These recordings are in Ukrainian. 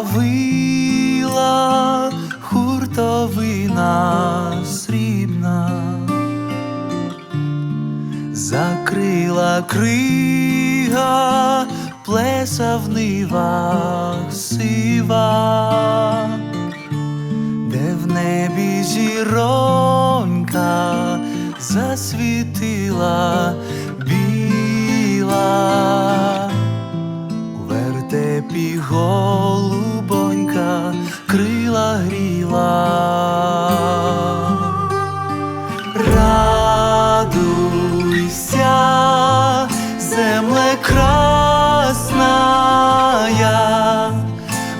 вила хуртовина срібна, закрила крига, плеса в нивах сива, крила гріла. Радуйся, земле красная,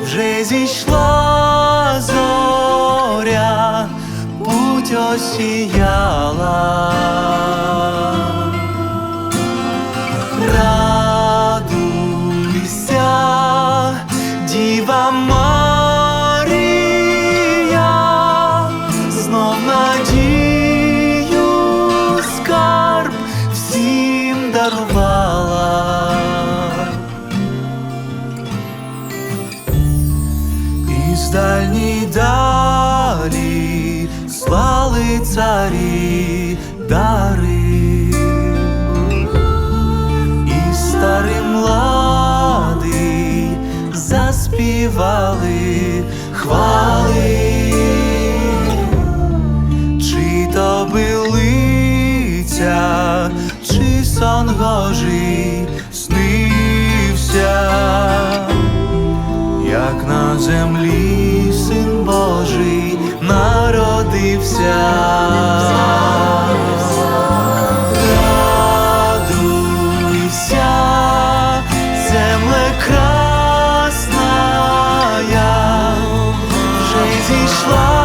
вже зійшла зоря, путь осіяла. Дарувала. Із дальній далі слали царі дари. І старий младий хвали, сон божий снився, як на землі син Божий народився, радуйся, земле зійшла.